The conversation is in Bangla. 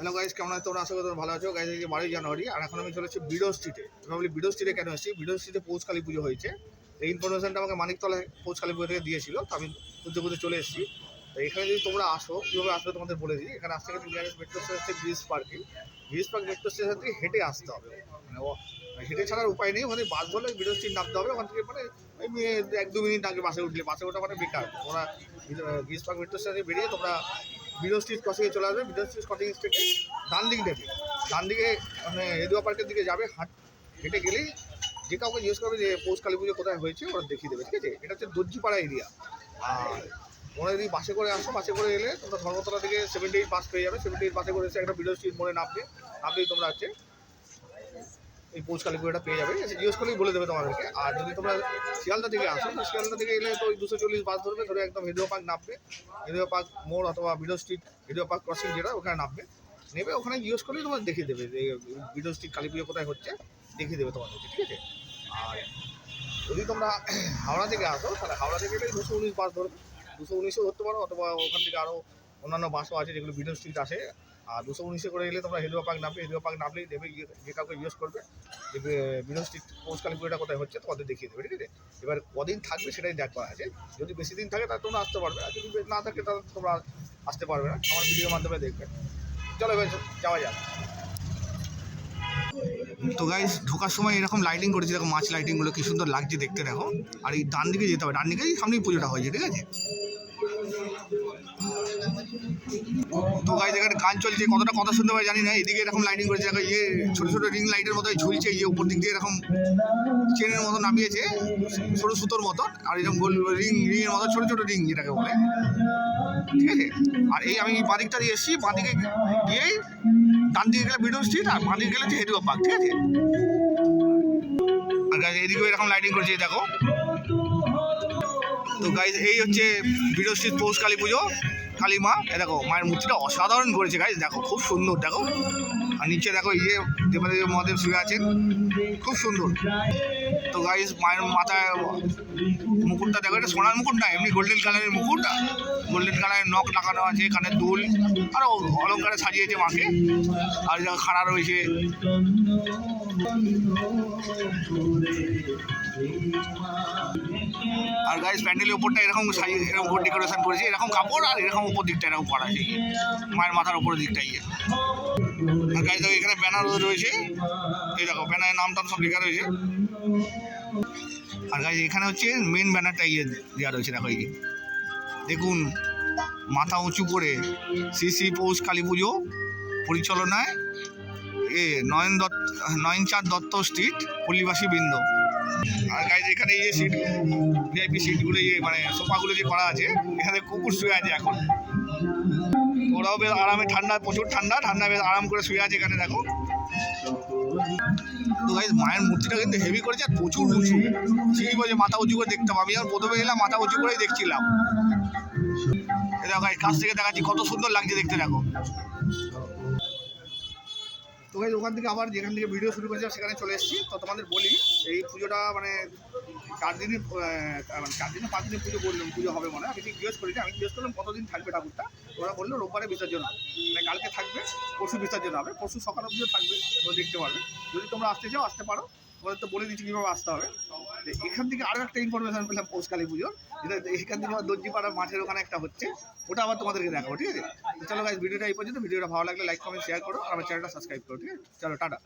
হ্যালো গাইজ কেমন আছে? তোমরা আশা করি তোমরা ভালো আছো। গাইজ আজকে বারোই জানুয়ারি, আর এখন আমি চলেছি বিডো স্ট্রিটে আমি বিডো স্ট্রিটে কেন এসেছি? বিডো স্ট্রিটে পৌষ কালী পুজো হয়েছে। এই ইনফরমেশনটা আমাকে মানিকতলায় পৌষ কালী পুজো থেকে দিয়েছিল, তো আমি খুঁজতে খুঁজতে চলে এসেছি। তো এখানে যদি তোমরা আসো, কীভাবে আসবে তোমাদের বলে দিই। এখানে আসতে গেলে নিয়ারেস্ট মেট্রো স্টেশন হচ্ছে bridge parking bridge park metro station থেকে হেঁটে আসতে হবে। মানে হেঁটে ছাড়ার উপায় নেই। ওখানে বাস ধরলে বিডো স্ট্রিট নামতে হবে। ওখান থেকে মানে ওই এক দু মিনিট আগে বাসে উঠলে। বাসে ওঠা মানে বেকার। তোমরা ব্রিজ পার্ক মেট্রো স্টেশনে বেরিয়ে তোমরা বিডো স্ট্রিট ক্রসিংয়ে চলে আসবে। বিরো স্ট্রিট ক্রসিং থেকে ডান দিক দেবে ডান দিকে মানে এদুয়া পার্কের দিকে যাবে, হাট হেঁটে গেলেই যে কাউকে জিজ্ঞেস করবে যে পৌষ কালী পুজো কোথায় হয়েছে, ওরা দেখিয়ে দেবে, ঠিক আছে? এটা হচ্ছে দর্জিপাড়া এরিয়া আর তোমরা যদি বাসে করে আসো, বাসে করে এলে তোমরা ধর্মতলা থেকে সেভেন্টি এইট বাস পেয়ে যাবে। সেভেন্টি এইট বাসে করে এসে একটা বিরো স্ট্রিট মোড়ে নামবে। নামলেই তোমরা হচ্ছে এই কালী পুজোটা পেয়ে যাবে। জিজ্ঞেস করলেই বলে দেবে তোমাদেরকে। আর যদি তোমরা শিয়ালদা থেকে আসো, তো শিয়ালদা থেকে এলে তো ওই দুশো চল্লিশ বাস ধরবে। ধরে একদম হেডিও পার্ক নামবে। হেডিও পার্ক মোড় অথবা Bidon street Hedua park crossing যেটা, ওখানে নামবে। নেবে, ওখানে জিজ্ঞেস করলেই তোমার দেখিয়ে দেবে যে বিডো স্ট্রিট কালী পুজো কোথায় হচ্ছে। দেখিয়ে দেবে তোমাদেরকে, ঠিক আছে? আর যদি তোমরা হাওড়া থেকে আসো, তাহলে হাওড়া থেকে এলে দুশো উনিশ বাস ধরবে। দুশো উনিশও ধরতে পারো, অথবা ওখান থেকে আরও অন্যান্য বাসও আছে যেগুলো বিডো স্ট্রিট আসে। আর দুশো উনিশে করে এলে তোমরা হেলুয়া পার্ক নামবে। হেলুয়া পার্ক নামলেই দেবে গিয়ে যে কাউকে ইউজ করবে, যে বিডো স্ট্রিট পুজোটা কোথায় হচ্ছে তোমাদের দেখিয়ে দেবে, ঠিক আছে? এবার কদিন থাকবে সেটাই দেখবার আছে। যদি বেশি দিন থাকে তাহলে তোমরা আসতে পারবে, আর যদি না থাকে তাহলে তোমরা আসতে পারবে না। আমার ভিডিওর মাধ্যমে দেখবে। চলো এবার যাওয়া যাক। তো গাইস ঢোকার সময় এরকম লাইটিং করেছে, এরকম মাছ লাইটিংগুলো কি সুন্দর লাগছে দেখতে দেখো। আর এই ডান দিকে যেতে হবে, ডান দিকেই সামনেই পুজোটা হয়েছে, ঠিক আছে? তো গাইস এখানে গান চলছে, কতটা কথা শুনতে পাই জানি না, এদিকে এরকম লাইটিং করেছে, দেখো ইয়ে ছোটো ছোটো রিং লাইটের মতো ঝুলছে ইয়ে উপর দিক দিয়ে এরকম চেনের মতো নামিয়েছে ছোটো সুতোর মতো আর এরকম গোল রিং রিংয়ের মতো, ছোটো ছোটো রিং যেটাকে বলে। ঠিক আছে? আর এই আমি বাঁদিকটা দিয়ে এসেছি বাঁদিকে গিয়েই ডান দিকে গেলে বিডো স্ট্রিট আর বাঁ গেলে হচ্ছে হেডিও পার্ক, ঠিক আছে? আর গাইজ এদিকেও এরকম লাইটিং করেছে দেখো। তো গাইজ এই হচ্ছে বিডো স্ট্রিট পৌষ কালী পুজো। কালী মা এ দেখো, মায়ের মূর্তিটা অসাধারণ করেছে গাইজ দেখো, খুব সুন্দর, দেখো। আর নিচে দেখো ইয়ে দেবাদেব মহাদেব শুয়ে আছেন, খুব সুন্দর। তো গাইজ মায়ের মাথায় মুকুটটা দেখো, এটা সোনার মুকুট না, এমনি গোল্ডেন কালারের মুকুট গোল্ডেন কালারের নখ লাগানো আছে কানের দুল আরও অলঙ্কারে সাজিয়েছে মাকে, আর দেখো খাড়া রয়েছে আর গাইজ প্যান্ডেলের উপরটা এরকম সাজিয়ে এরকম ডেকোরেশন করেছে, এরকম কাপড়, আর এরকম উপর দিকটা এরকম করা আছে। মায়ের মাথার উপর দিকটা ইয়ে আর গাইজ, দেখো, এখানে ব্যানার রয়েছে। এই দেখো ব্যানারের নাম টাম সব লেখা রয়েছে। আর গাইজ, এখানে হচ্ছে মেন ব্যানারটা ইয়ে দেওয়া রয়েছে, দেখো এই। দেখুন, মাথা উঁচু করে শ্রী শ্রী পৌষ কালী পুজো পরিচালনায় এ নয়ন দত্ত, নয়নচাঁদ দত্ত স্ট্রিট পল্লীবাসী বৃন্দ। আর গাইজ, এখানে ইয়ে সিট ভিআইপি সিটগুলো ইয়ে মানে সোফাগুলো যে করা আছে, এখানে কুকুর শুয়ে আছে এখন। ওরাও বেশ আরামে ঠান্ডা, প্রচুর ঠান্ডা ঠান্ডা বেশ আরাম করে শুয়ে আছে এখানে, দেখো। তো গাইজ মায়ের মূর্তিটা কিন্তু হেভি করেছে আর প্রচুর উঁচু। ঠিকই বলছে, মাথা উঁচু করে দেখতে পাবো আমি যখন প্রথমে এলাম, মাথা উঁচু করেই দেখছিলাম। দেখো এই কাছ থেকে দেখাচ্ছি, কত সুন্দর লাগছে দেখতে, দেখো। তো এই ওখান থেকে আবার যেখান থেকে ভিডিও শুরু করেছিলাম, সেখানে চলে এসেছি। তো তোমাদের বলি, এই পুজোটা মানে চার দিনে মানে চার দিনে পাঁচ দিনে পুজো বললাম পুজো হবে মনে আমি ঠিক জিজ্ঞেস করিনি, আমি জিজ্ঞেস করলাম কতদিন থাকবে ঠাকুরটা? ওরা বলল রোববারে বিসর্জন হবে। মানে কালকে থাকবে, পরশু বিসর্জন হবে, পরশু সকাল অব্দিও থাকবে, তোমরা দেখতে পারবে। যদি তোমরা আসতে চাও, আসতে পারো। তোমাদের তো বলে দিচ্ছি কীভাবে আসতে হবে। এখান থেকে আরও একটা ইনফরমেশন পেলাম পৌষ কালী পুজোর। যেটা এখান থেকে আমার দর্জিপাড়া মাঠের ওখানে একটা হচ্ছে। ওটা আবার তোমাদেরকে দেখাবো, ঠিক আছে? চলো গাছ ভিডিওটা এই পর্যন্ত। ভিডিওটা ভালো লাগলে লাইক কমেন্ট শেয়ার করো। আমার চ্যানেলটা সাবস্ক্রাইব করো, ঠিক আছে? চলো, টাটা।